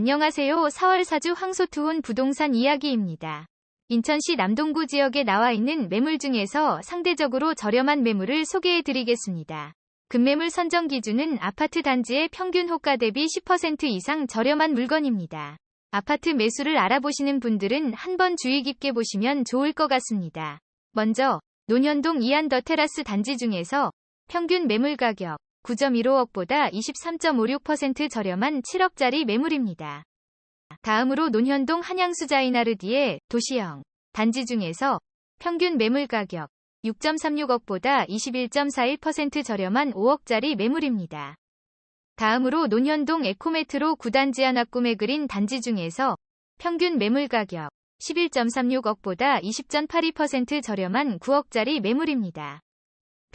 안녕하세요. 4월 사주 황소투혼 부동산 이야기입니다. 인천시 남동구 지역에 나와 있는 매물 중에서 상대적으로 저렴한 매물을 소개해 드리겠습니다. 급매물 선정 기준은 아파트 단지의 평균 호가 대비 10% 이상 저렴한 물건입니다. 아파트 매수를 알아보시는 분들은 한번 주의 깊게 보시면 좋을 것 같습니다. 먼저 논현동 이안 더 테라스 단지 중에서 평균 매물 가격 9.15억보다 23.56% 저렴한 7억짜리 매물입니다. 다음으로 논현동 한양수자이나르디의 도시형 단지 중에서 평균 매물 가격 6.36억보다 21.41% 저렴한 5억짜리 매물입니다. 다음으로 논현동 에코메트로 9단지 하나 꿈에 그린 단지 중에서 평균 매물 가격 11.36억보다 20.82% 저렴한 9억짜리 매물입니다.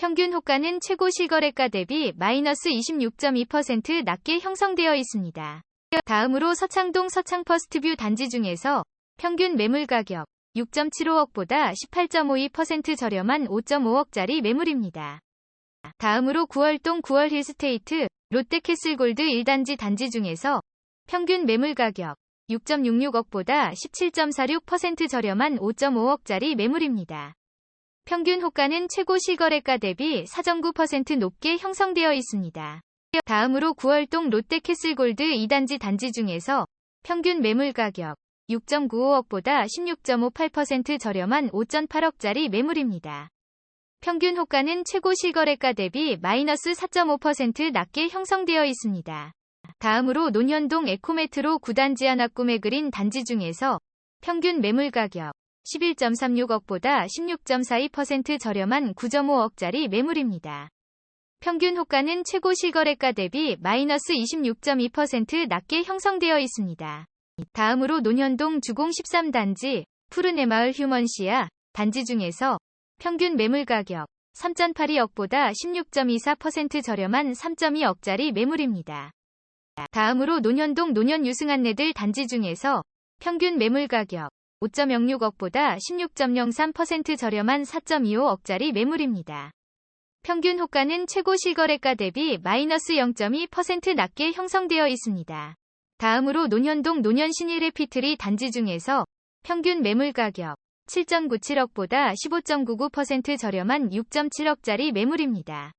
평균 호가는 최고 실거래가 대비 마이너스 26.2% 낮게 형성되어 있습니다. 다음으로 서창동 서창 퍼스트뷰 단지 중에서 평균 매물 가격 6.75억보다 18.52% 저렴한 5.5억짜리 매물입니다. 다음으로 9월동 9월 힐스테이트 롯데캐슬 골드 1단지 단지 중에서 평균 매물 가격 6.66억보다 17.46% 저렴한 5.5억짜리 매물입니다. 평균 호가는 최고 실거래가 대비 4.9% 높게 형성되어 있습니다. 다음으로 9월동 롯데캐슬골드 2단지 단지 중에서 평균 매물 가격 6.95억보다 16.58% 저렴한 5.8억짜리 매물입니다. 평균 호가는 최고 실거래가 대비 마이너스 4.5% 낮게 형성되어 있습니다. 다음으로 논현동 에코메트로 9단지 하나 꿈에 그린 단지 중에서 평균 매물 가격 11.36억보다 16.42% 저렴한 9.5억짜리 매물입니다. 평균 호가는 최고 실거래가 대비 마이너스 26.2% 낮게 형성되어 있습니다. 다음으로 논현동 주공 13단지 푸르네마을 휴먼시아 단지 중에서 평균 매물 가격 3.82억보다 16.24% 저렴한 3.2억짜리 매물입니다. 다음으로 논현동 논현 유승한네들 단지 중에서 평균 매물 가격 5.06억보다 16.03% 저렴한 4.25억짜리 매물입니다. 평균 호가는 최고 실거래가 대비 마이너스 0.2% 낮게 형성되어 있습니다. 다음으로 논현동 논현 신일레피트리 단지 중에서 평균 매물 가격 7.97억보다 15.99% 저렴한 6.7억짜리 매물입니다.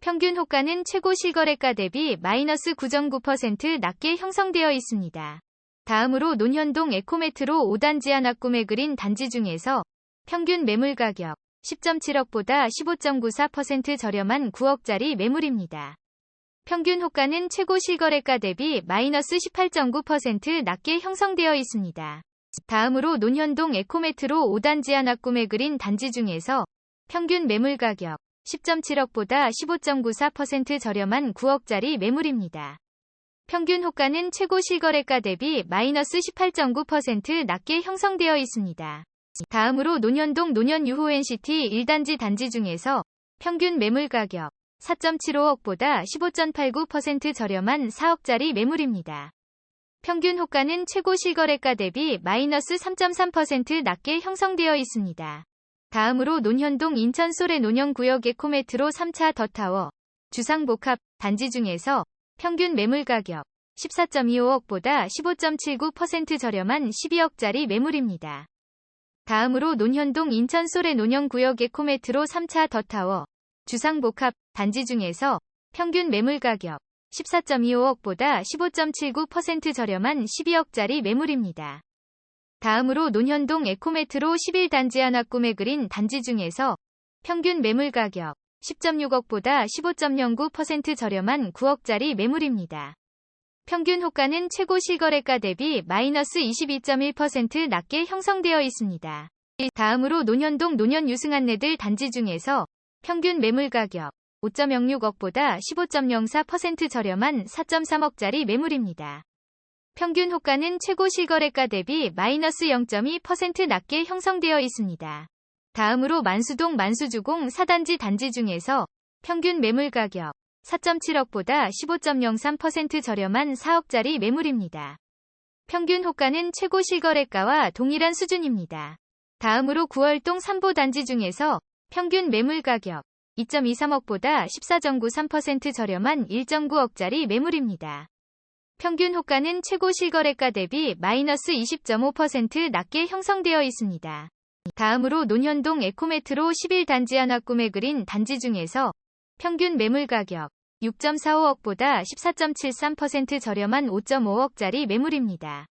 평균 호가는 최고 실거래가 대비 마이너스 9.9% 낮게 형성되어 있습니다. 다음으로 논현동 에코메트로 5단지 하나 꿈에 그린 단지 중에서 평균 매물 가격 10.7억보다 15.94% 저렴한 9억짜리 매물입니다. 평균 호가는 최고 실거래가 대비 마이너스 18.9% 낮게 형성되어 있습니다. 다음으로 논현동 에코메트로 5단지 하나 꿈에 그린 단지 중에서 평균 매물 가격 10.7억보다 15.94% 저렴한 9억짜리 매물입니다. 평균 호가는 최고 실거래가 대비 마이너스 18.9% 낮게 형성되어 있습니다. 다음으로 논현동 논현 유호 NCT 1단지 단지 중에서 평균 매물 가격 4.75억보다 15.89% 저렴한 4억짜리 매물입니다. 평균 호가는 최고 실거래가 대비 마이너스 3.3% 낮게 형성되어 있습니다. 다음으로 논현동 인천 소래 논현구역 에코메트로 3차 더타워 주상복합 단지 중에서 평균 매물 가격 14.25억보다 15.79% 저렴한 12억짜리 매물입니다. 다음으로 논현동 인천 소래 논현구역 에코메트로 3차 더타워 주상복합 단지 중에서 평균 매물 가격 14.25억보다 15.79% 저렴한 12억짜리 매물입니다. 다음으로 논현동 에코메트로 11단지 하나 꿈에 그린 단지 중에서 평균 매물 가격 10.6억보다 15.09% 저렴한 9억짜리 매물입니다. 평균 호가는 최고 실거래가 대비 마이너스 22.1% 낮게 형성되어 있습니다. 다음으로 논현동 논현 유승한네들 단지 중에서 평균 매물 가격 5.06억보다 15.04% 저렴한 4.3억짜리 매물입니다. 평균 호가는 최고 실거래가 대비 마이너스 0.2% 낮게 형성되어 있습니다. 다음으로 만수동 만수주공 4단지 단지 중에서 평균 매물 가격 4.7억보다 15.03% 저렴한 4억짜리 매물입니다. 평균 호가는 최고 실거래가와 동일한 수준입니다. 다음으로 9월동 3보 단지 중에서 평균 매물 가격 2.23억보다 14.93% 저렴한 1.9억짜리 매물입니다. 평균 호가는 최고 실거래가 대비 마이너스 20.5% 낮게 형성되어 있습니다. 다음으로 논현동 에코메트로 11단지 하나 꿈에 그린 단지 중에서 평균 매물 가격 6.45억보다 14.73% 저렴한 5.5억짜리 매물입니다.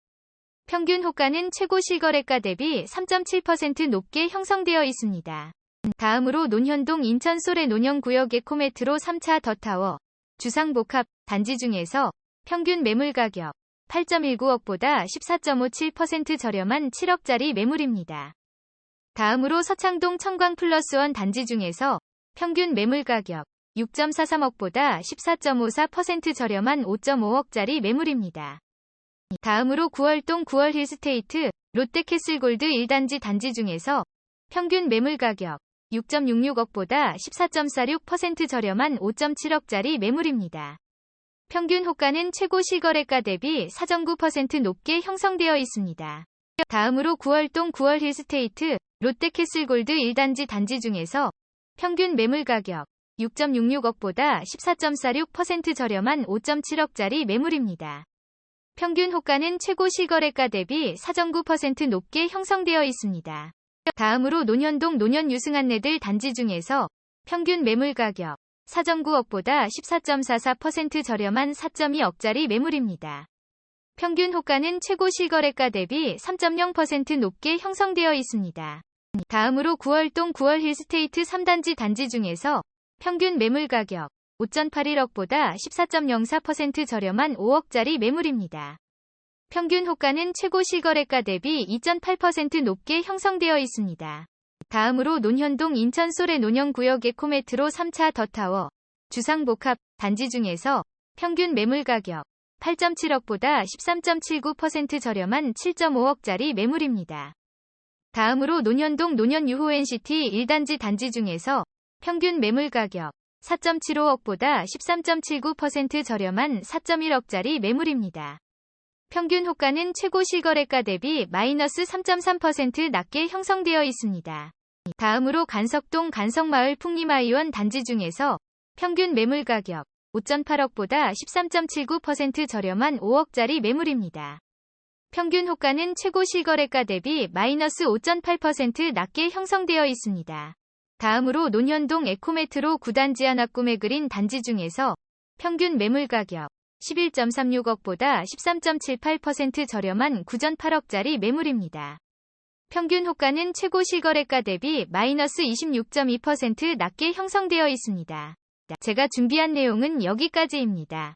평균 호가는 최고 실거래가 대비 3.7% 높게 형성되어 있습니다. 다음으로 논현동 인천 소래 논현구역 에코메트로 3차 더타워 주상복합 단지 중에서 평균 매물 가격 8.19억보다 14.57% 저렴한 7억짜리 매물입니다. 다음으로 서창동 청광 플러스원 단지 중에서 평균 매물 가격 6.43억보다 14.54% 저렴한 5.5억짜리 매물입니다. 다음으로 9월동 9월 힐스테이트 롯데캐슬골드 1단지 단지 중에서 평균 매물 가격 6.66억보다 14.46% 저렴한 5.7억짜리 매물입니다. 평균 호가는 최고 실거래가 대비 4.9% 높게 형성되어 있습니다. 다음으로 9월동 9월 힐스테이트 롯데캐슬골드 1단지 단지 중에서 평균 매물 가격 6.66억보다 14.46% 저렴한 5.7억짜리 매물입니다. 평균 호가는 최고 실거래가 대비 4.9% 높게 형성되어 있습니다. 다음으로 논현동 논현 유승한내들 단지 중에서 평균 매물 가격 4.9억보다 14.44% 저렴한 4.2억짜리 매물입니다. 평균 호가는 최고 실거래가 대비 3.0% 높게 형성되어 있습니다. 다음으로 9월동 9월 힐스테이트 3단지 단지 중에서 평균 매물 가격 5.81억보다 14.04% 저렴한 5억짜리 매물입니다. 평균 호가는 최고 실거래가 대비 2.8% 높게 형성되어 있습니다. 다음으로 논현동 인천 소래 논현구역 에코메트로 3차 더타워 주상복합 단지 중에서 평균 매물 가격 8.7억보다 13.79% 저렴한 7.5억짜리 매물입니다. 다음으로 논현동 논현 유호 NCT 1단지 단지 중에서 평균 매물 가격 4.75억보다 13.79% 저렴한 4.1억짜리 매물입니다. 평균 호가는 최고 실거래가 대비 마이너스 3.3% 낮게 형성되어 있습니다. 다음으로 간석동 간석마을 풍림아이원 단지 중에서 평균 매물 가격 5.8억보다 13.79% 저렴한 5억짜리 매물입니다. 평균 호가는 최고 실거래가 대비 마이너스 5.8% 낮게 형성되어 있습니다. 다음으로 논현동 에코메트로 9단지 하나 꿈에 그린 단지 중에서 평균 매물 가격 11.36억보다 13.78% 저렴한 9.8억짜리 매물입니다. 평균 호가는 최고 실거래가 대비 마이너스 26.2% 낮게 형성되어 있습니다. 제가 준비한 내용은 여기까지입니다.